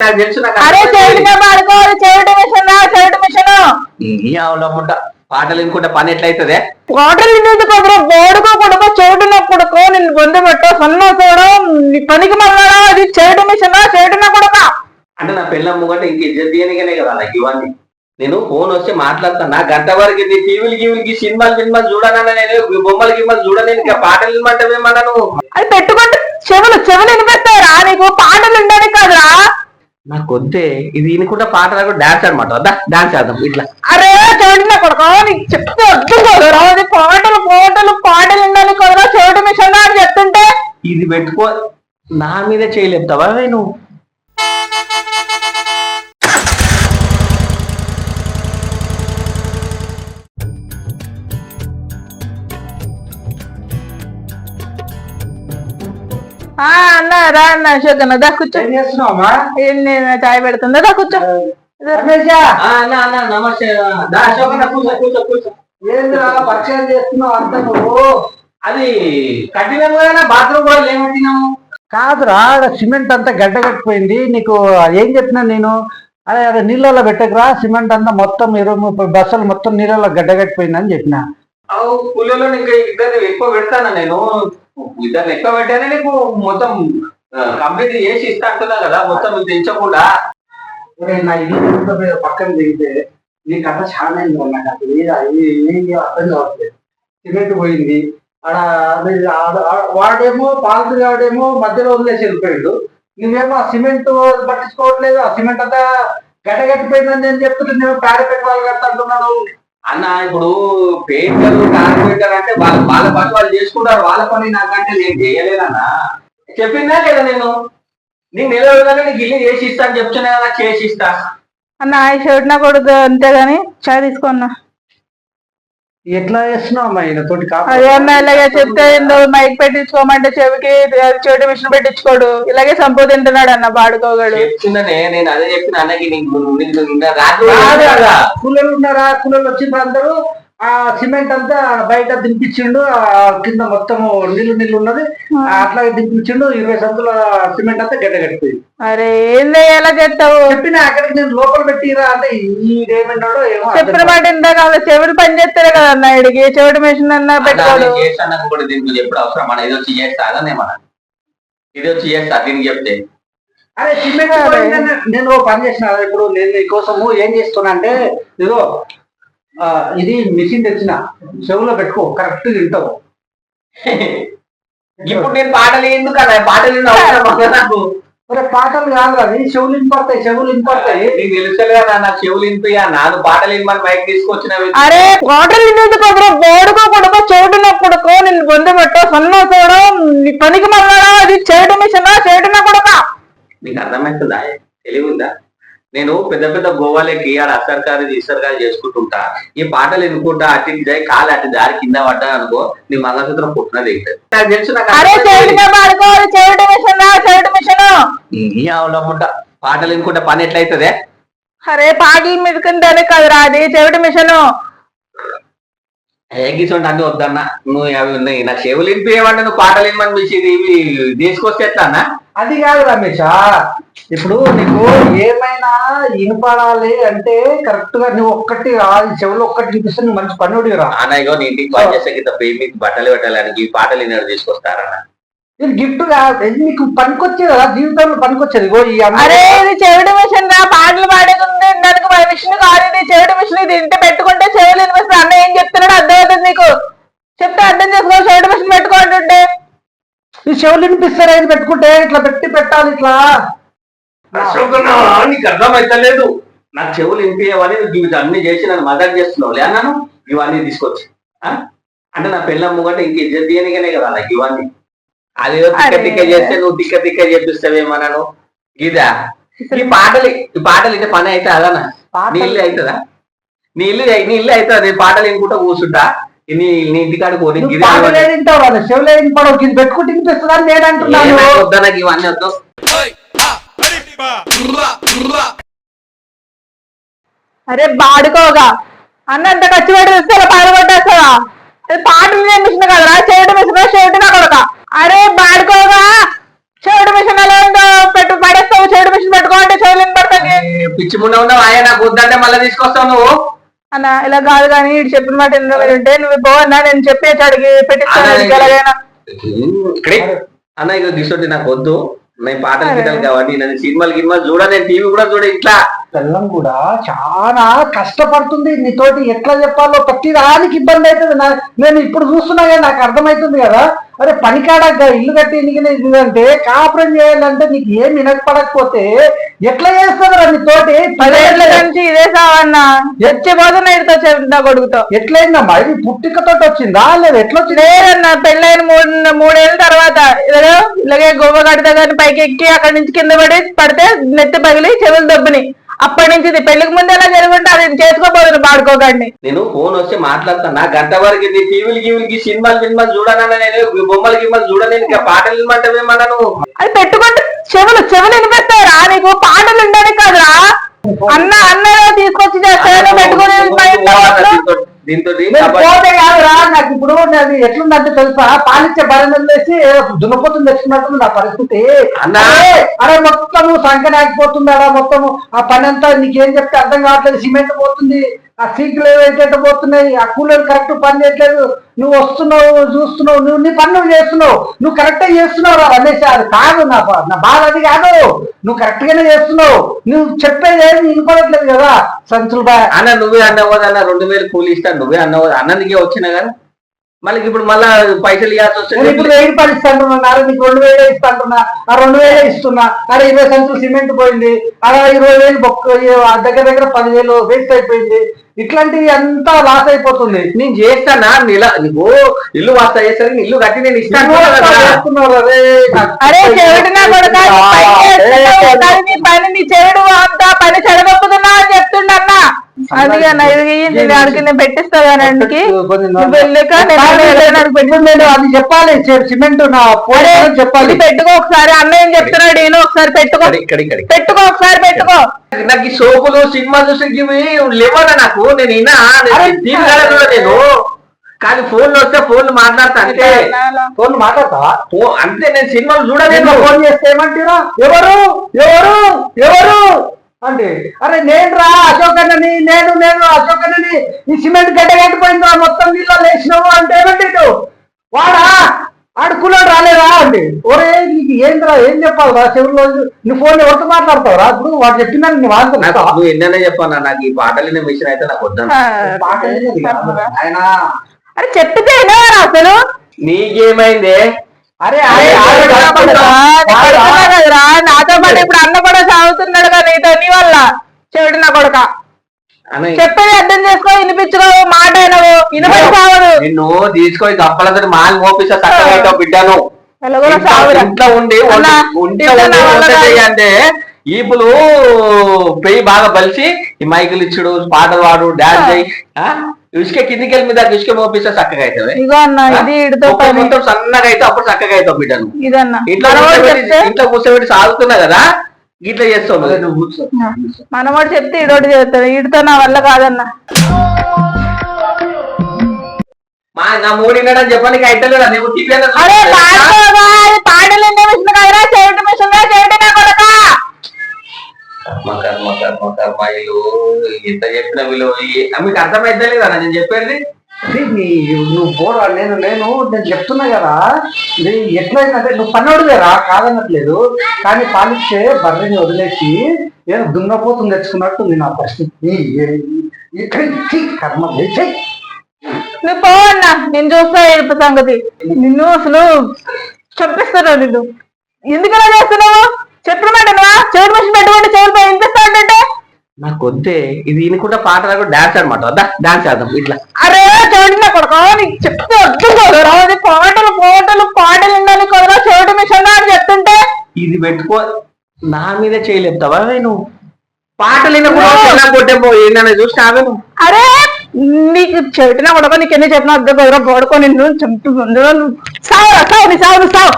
అరే చెవిటి మిషన్ రా చెవిటి మిషన్. పాటలు వినుకుంటే పని ఎట్లయితదే? వాటర్ నిండి కొద్దిగా బోడుకో కొడుకో నిన్ను బొందు పెట్టో సన్న చూడం నీ పనికి మళ్ళా అది చెవిటి మిషన్ రా చెవిటిన కొడుక అంటే నా పిల్ల ముంగట ఇంక ఇజ్జత్ తీయనికనే కదా నాకు ఇవన్నీ. నేను ఫోన్ వస్తే మాట్లాడతాను నా గంట వరకు ఇది టీవీలు గీవీలకి సినిమాలు సినిమాలు చూడనన్నా నేను? బొమ్మలు గిమ్మలు చూడలేను ఇంకా పాటలు వినమంటావేమన్నా నువ్వు అది పెట్టుకుంటే చెవులు చెవులు వినిపిస్తారా నీకు పాటలు వినడానికి కాదురా. నాకు వద్దే ఇది వినుకుంటే పాటలు డాన్స్ అనమాట వద్దా డాన్స్ ఆడదాం ఇట్లా. అరే చెవిటిన కొడుకో నీకు చెప్తే అర్థం కదరా అది పాటలు పాటలు పాటలు వినడానికి కదరా చెవిటి మిషన్ అని చెప్తుంటే. ఇది పెట్టుకో నా మీద చేయలేపుతావా నువ్వు? అన్న రా అన్న అశోక్ దా కూర్చో. ఏం చేస్తున్నావమ్మా? ఏం నేను చాయ్ పెడుతుందా దా కూర్చో. రమేషా? ఆ, అన్న అన్న నమస్తే. దా అశోక్ అన్న కూర్చో కూర్చో కూర్చో. ఏందిరా పరిచయం చేస్తున్నావు అంత నువ్వు? అది బాత్రూమ్ కూడా లేమట్టినాము కాదురా ఆడ సిమెంట్ అంతా గడ్డగట్టిపోయింది నీకు ఏం చెప్పినా నేను? అదే అదే నీళ్ళలో పెట్టకురా సిమెంట్ అంతా మొత్తం ఇరవై ముప్పై బస్సులు మొత్తం నీళ్ళలో గడ్డగట్టిపోయింది అని చెప్పిన. అవు కూలీలో ఇంకా ఇద్దరు ఎక్కువ పెడతాను నేను? ఇద్దరు ఎక్కువ పెట్టానే నీకు మొత్తం కంప్లీట్ చేసి ఇస్తా అంటున్నా కదా మొత్తం తెచ్చకుండా నా ఇల్లు మీద పక్కన దిగితే నీకు అంతా చాలా అయింది నాకు అసలు ఏది అర్థం కావట్లేదు. సిమెంట్ పోయింది. ఆడ వాడేమో పాలసీ వాడేమో మధ్యలో వదిలేసి వెళ్ళిపోయాడు. నువ్వేమో ఆ సిమెంట్ పట్టించుకోవట్లేదు ఆ సిమెంట్ అంతా గడ్డగట్టిపోయిందని నేను చెప్తుంటే నేను పేడ పెట్టాలి కట్ట అంటున్నాను. అన్న ఇప్పుడు పెయింటర్లు కార్పొరేటర్ అంటే వాళ్ళ వాళ్ళ పని వాళ్ళు చేసుకుంటారు. వాళ్ళ పని నాకంటే నేను చేయలేదన్నా చెప్పిందా లేదా నేను? నీకు నిలబడగానే నీకు ఇల్లు చేసి ఇస్తా అని చెప్తున్నా కదా చేసి ఇస్తా. అన్న ఆ షర్ట్ నా కొడుకు అంతే గాని చాయ్ తీసుకున్నా ఎట్లా చేస్తున్నావు అమ్మా ఈయన? తోటి కాపు అదే అన్న ఇలాగే చెప్తే ఏందో మైక్ పెట్టించుకోమంటే చెవికి చెవిటి మిషన్ పెట్టించుకోడు. ఇలాగే సంపోదింటున్నాడు అన్న పాడుకోగడు చెప్తుందనే నేను అదే చెప్పిన అన్నకి నీకు. కూలర్లు ఉన్నారా? కూలర్లు వచ్చిన అందరూ? ఆ సిమెంట్ అంతా బయట దింపించిండు ఆ కింద మొత్తం నీళ్ళు నీళ్ళు ఉన్నది. అట్లాగే దింపించిండు ఇరవై సంతుల సిమెంట్ అంతా గడ్డ కట్టిపోయింది. అరే ఏందో ఎలా చెప్తావు చెప్పిన అక్కడికి నేను లోపల పెట్టిరా అంటే ఈడేమన్నాడో ఏమో చెప్పిన మాట ఇందాక వాళ్ళ చెవిటి పని చేస్తారే కదా అన్న ఇడికి చెవిటి మిషన్ అన్న పెట్టుకోడు. దీనికి ఎప్పుడు అవసరం? మన ఇది వచ్చి చేస్తా అదనే మన ఇది వచ్చి చేస్తా దీనికి చెప్తే. అరే సిమెంట్ నేను ఓ పని చేసిన ఇప్పుడు నేను నీకోసము ఏం చేస్తున్నా అంటే ఇదిగో ఆ, ఇది మిషన్ తెచ్చిన చెవులో పెట్టుకో కరెక్ట్ వింటావు. ఇప్పుడు నేను పాటలు ఎందుకు అన్న పాటలు నాకు? మరి పాటలు కాదు అది చెవులు ఇంపడతాయి చెవులు ఇంపడతాయి నీకు తెలుసలే కదా నా చెవులు వినిపియా నాకు పాటలు వినమని బయట తీసుకొచ్చినవి అరే నిండి కొద్దిగా బోడుకో కొడుకో చెవిటిన కొడుకో నిన్ను బొందు పెట్టో సన్న చూడం నీ పనికి మళ్ళా అది చెవిటి మిషన్ రా చెవిటిన కొడుక? నీకు అర్థమవుతుందా తెలివి ఉందా? నేను పెద్ద పెద్ద గోవాలకి ఆడ అసర్కారు ఇసర్కారు చేసుకుంటుంటా. ఈ పాటలు ఎన్నుకుంటా అటు ఇటు జాయి కాలు అటు దారి కింద పడ్డా అనుకో నీ మంగళసూత్రం పుట్టినది అవుతుంది నాకు తెలుసు నాకు పాటలు ఎన్నుకుంటే పని ఎట్లయితదే? అరే పాటలు మిదుకుంటానే కదరా అది చెవిటి మిషన్. ఏగిసండి అన్ని వద్దన్నా నువ్వు అవి ఉన్నాయి. నా చెవులు వినిపించేవాడి నువ్వు పాటలు పిలిచి ఇవి తీసుకొస్తే ఎట్లా అన్నా అది కాదు రమేష్ ఇప్పుడు నీకు ఏమైనా వినపడాలి అంటే కరెక్ట్గా నువ్వు ఒక్కటి చెవులు ఒక్కటి వినిపిస్తే నువ్వు మంచి పనుడి రా నాన్నయ్యో నీ ఇంటికి పని చేసే కింద పోయి మీకు బట్టలు పెట్టాలని ఈ పాటలు విన్నాడు తీసుకొస్తారన్న. ఇది గిఫ్ట్ కాదు నీకు పనికొచ్చేది కదా జీవితంలో పనికొచ్చేది. ఇగో ఈ అరే ఇది చెవిటి మిషన్ రా పాటలు పాడేకుంది దానికి మన మిషన్ కాదు ఇది చెవిటి మిషన్ ఇది ఇంటి పెట్టుకుంటే చెవులు వినిపిస్తుంది. అన్న ఏం చెప్తున్నాడు అర్థమవుతుంది నీకు? చెప్తే అర్థం చేసుకో చెవిటి మిషన్ పెట్టుకుంటుంటే ఈ చెవులు వినిపిస్తారా ఇది పెట్టుకుంటే? ఇట్లా పెట్టి పెట్టాలి ఇట్లా. అశోకన్నా, నీకు అర్థమైతలేదు. నాకు చెవులు వినిపించేవని నువ్వు అన్ని చేసి నన్ను మదర్ చేస్తున్నావు. లేనాను ఇవన్నీ తీసుకొచ్చి? అంటే నా పిల్ల ముంగట ఇంక ఇజ్జత్ తీయనికనే కదా నాకు ఇవన్నీ. అదేదో తిక్క. తిక్క చేస్తే నువ్వు తిక్క తిక్క చెప్పిస్తావేమన్నాను ఇదా ఈ పాటలు ఈ పాటలు ఇంటే పని అయితే అదనా నీ ఇల్లు అవుతుందా నీ ఇల్లు నీ ఇల్లు అవుతుంది పాటలు వినుకుంటా కూర్చుంటా. నీ నీ ఇంటికాడ కదా చెవులే ఇది పెట్టుకుంటే ఇవన్నీ వద్దు? అరే బాడుకోగా. అన్న ఎంత ఖర్చు పెట్టి తెస్తే ఇలా పాట కొట్టేస్తావా? అది పాటలు నేను మిషన్ కదరా? చెవిటి మిషన్ చెవిటి నా కొడక? అరే బాడుకోగా. చెవిటి మిషన్ ఎలా ఉందో పెట్టు పడేస్తావు. చెవిటి మిషన్ పెట్టుకోవాలంటే చెవులు పిచ్చి ముండ ఉన్నావు? ఆయన నాకు వద్దంటే మళ్ళీ తీసుకొస్తావు నువ్వు? అన్న ఇలా కాదు కానీ ఇటు చెప్పిన మాట ఎందుకు ఉంటే నువ్వు పోవన్నా నేను చెప్పేసి అడిగి పెట్టిస్తాను. ఎలాగైనా. ఇక్కడే? అన్న ఇక తీసుకొచ్చి నాకు వద్దు. నేను పాటలు గీటలు కావాలి నేను సినిమాలు గినిమాలు చూడ నేను టీవీ కూడా చూడ ఇట్లా. పిల్లం కూడా చాలా కష్టపడుతుంది. నీతోటి ఎట్లా చెప్పాలో ప్రతి దానికి ఇబ్బంది అవుతుంది. నేను ఇప్పుడు చూస్తున్నా నాకు అర్థమవుతుంది కదా. అరే పనికాడ గ- ఇల్లు కట్టి ఎన్నికనే అంటే కాపురం చేయాలంటే నీకు ఏం వినపడకపోతే ఎట్లా చేస్తుందిరా నీతోటి పదేళ్ళ నుంచి ఇదే సావన్నా. చచ్చిపోతున్నా ఇటుతో చెప్తా కొడుకుతో? ఎట్లయిందమ్మా ఇది పుట్టికతో వచ్చిందా? లేదు ఎట్లా వచ్చింది? లేదన్న పెళ్ళైన మూడు మూడేళ్ళ తర్వాత. ఇలాగే గోవ కడితే కానీ పైకి ఎక్కి అక్కడి నుంచి కింద పడి పడితే నెత్తి పగిలి చెవులు దెబ్బని అప్పటి నుంచి ఇది పెళ్ళికి ముందు ఎలా జరుగుంటే అది చేసుకోబోదును పాడుకోకండి. నేను ఫోన్ వస్తే మాట్లాడుతున్నా. గంట వరకు నీ టీవీలు గీవులకి సినిమాలు సినిమాలు చూడనన్నా నేను బొమ్మలు గిమ్మలు చూడలేను ఇంకా పాటలు వినమంటావేమన్నా నువ్వు అది పెట్టుకుంటే చెవులు చెవులు వినిపిస్తారా నీకు? పాటలు ఉండడానికి కాదురా. అన్న అన్నలో తీసుకొచ్చి చేస్తాను పెట్టుకుని దీంతో పోతే కాదురా నాకు ఇప్పుడు నాది ఎట్లుందంటే తెలుసా? పాలిచ్చే వేసి దున్నపోతుంది తెచ్చుకున్నట్టు నా పరిస్థితి. అరే, మొత్తము సంకనాకపోతుంది అలా మొత్తము. ఆ పని అంతా నీకేం చెప్తే అర్థం కావట్లేదు సిమెంట్ పోతుంది ఆ సీట్లు ఏవైతే పోతున్నాయి ఆ కూలర్ కరెక్ట్ పని చేయట్లేదు. నువ్వు వస్తున్నావు చూస్తున్నావు నువ్వు నీ పని నువ్వు చేస్తున్నావు. నువ్వు కరెక్ట్ చేస్తున్నావు రా రమేష్ అది కాదు నా బాధ అది కాదు. నువ్వు కరెక్ట్ గానే చేస్తున్నావు. నువ్వు చెప్పేది ఏమి వినపడట్లేదు కదా సంచులు బా అన్న నువ్వే అన్నవో అన్న రెండు వేలు కూలి ఇస్తాను నువ్వే అన్నవో అన్నందుకే వచ్చినా కానీ మళ్ళీ ఇప్పుడు మళ్ళా పైసలు ఇవ్వాల్సి నేను ఇప్పుడు వస్తుంది వెయ్యి రూపాయలు ఇస్తాంటున్నారు నీకు రెండు వేలే ఇస్తాంటున్నా ఆ రెండు వేలే ఇస్తున్నా అరే ఇరవై సంచులు సిమెంట్ పోయింది అలా ఇరవై వేలు బొక్క దగ్గర దగ్గర పదివేలు వేస్ట్ అయిపోయింది. ఇట్లాంటివి అంతా లాస్ అయిపోతుంది. నేను చేస్తానా? నెల నీకు ఇల్లు వాస్తా చేస్తాను ఇల్లు కట్టి నేను ఇస్తాను నువ్వు అందుకే ఇది అడిగి నేను పెట్టిస్తా దానికి కొంచెం నువ్వు వెళ్ళాక నేను కాదు, వెళ్ళడానికి పెట్టి. ఇప్పుడు నేను అది చెప్పాలి సిమెంట్ చెప్పాలి. పెట్టుకో ఒకసారి అన్న ఏం చెప్తున్నాడు ఈయన? ఒకసారి పెట్టుకో. ఇక్కడ, ఇక్కడ, ఇక్కడ. పెట్టుకో ఒకసారి పెట్టుకో. నాకు ఈ సోపులు సినిమా చూసి ఇవి లేవనా నాకు. నేను కూడా నేను. కానీ ఫోన్లో వస్తే ఫోన్ మాట్లాడతా అంతే. ఫోన్ మాట్లాడతావా ఫో- అంతే నేను సినిమాలు నేను చూడలేను ఫోన్ చేస్తే ఏమంటారా? ఎవరు? ఎవరు? ఎవరు? అంటే అరే నేను రా అశోక్ అన్నని నేను నేను అశోక్ అన్నని ఈ సిమెంట్ గడ్డ కట్టిపోయిందా మొత్తం నీళ్ళు లేచినావు అంటే ఏమంటే ఇటు? వాడా ఆడుకున్నాడు రాలేదా అంటే ఒరే నీకు ఏంద్రా ఏం చెప్పాలి రా చెవుల్లో నువ్వు ఫోన్ ఎవరితో మాట్లాడతావు రా ఇప్పుడు వాడు చెప్పినా నీ నాకు వాడుతా నువ్వు ఎన్నైనా చెప్పాను నాకు ఈ పాటలు విషయం అయితే నాకు వద్దాను ఆయన అరే చెప్పితే అసలు నీకేమైంది అరే నాతో పాటు ఇప్పుడు అన్న కూడా సాగుతున్నాడు నీ వల్ల. చెవిటి నా కొడుక. చెప్పేది అర్థం చేసుకో వినిపించుకో మాట అయినవు. వినపడి సావదు నిన్ను తీసుకొని గప్పలతో మాల్ మోపిస్తా చక్కగా బిడ్డను. ఇంట్లో- ఉండి. చేయంటే ఈపులు పెయ్యి బాగా బలిసి ఈ మైకులు ఇచ్చుడు పాటలు వాడు డాన్స్ ఆ? ఇసుక కిందికి వెళ్ళి మీద ఇసుక మోపిస్తే చక్కగా అవుతుంది మొత్తం సన్నగా అయితే అప్పుడు చక్కగా అవుతావు బిడ్డను. ఇంట్లో చెప్తే ఇంట్లో కూర్చోబెట్టి సాగుతున్నా కదా? ఇట్లా చేస్తావు నువ్వు. మనవాడు చెప్తే ఇడోటి చేస్తాడు. ఈడితో నా వల్ల కాదన్న. మా నా మూడు వినడం చెప్పడానికి అయితే లేదా నీకు టీవీ అరే పాడుకోగా అది పాటలు ఎన్ని మిషన్ కదరా? చెవిటి మిషన్ చెవిటి నా కొడక. కర్మ కర్మ కర్మ కర్మ వీళ్ళు ఎంత చెప్పిన వీళ్ళు ఈ- మీకు అర్థమైతే లేదా? నేను చెప్పేది? నువ్వు పోరా నేను నేను నేను చెప్తున్నా కదా. ఇది ఎట్లయిందంటే నువ్వు పన్నోడు కాదనట్లేదు. కానీ పాలిచ్చే బర్రెని వదిలేసి ఏదో దున్నపోతుంది తెచ్చుకున్నట్టుంది నా పరిస్థితి కర్మ నువ్వు పో నేను చూస్తా ఏడుపు సంగతి. నిన్ను అసలు చంపిస్తాను నిన్ను? ఎందుకలా చేస్తున్నావు? చెప్పిన మాట నువ్వా చెవిటి మిషన్ పెట్టుకుంటే చెవిటిపై వినిపిస్తా అంటే నాకు వద్దే. ఇది వినుకుంటా పాట రాకు డాన్స్ అనమాట వద్దా డాన్స్ చేద్దాం ఇట్లా. అరే చెవిటి నా కొడుకు నీకు చెప్తే అర్థం కదరా అది పాటలు పాటలు పాటలు ఉండాలి కదరా చెవిటి మిషన్ అని చెప్తుంటే. ఇది పెట్టుకో. నా మీద చేయలేపుతావా? నేను పాటలు వినకుండా కొట్టే ఏంటనే చూసి ఆమె నువ్వు. అరే నీకు చెవిటినా కొడక నీకు ఎన్ని చెప్పినా అర్థం కదరా. పడుకో నిన్ను చంపి ముందు సావు సావు నీ సావు. సావు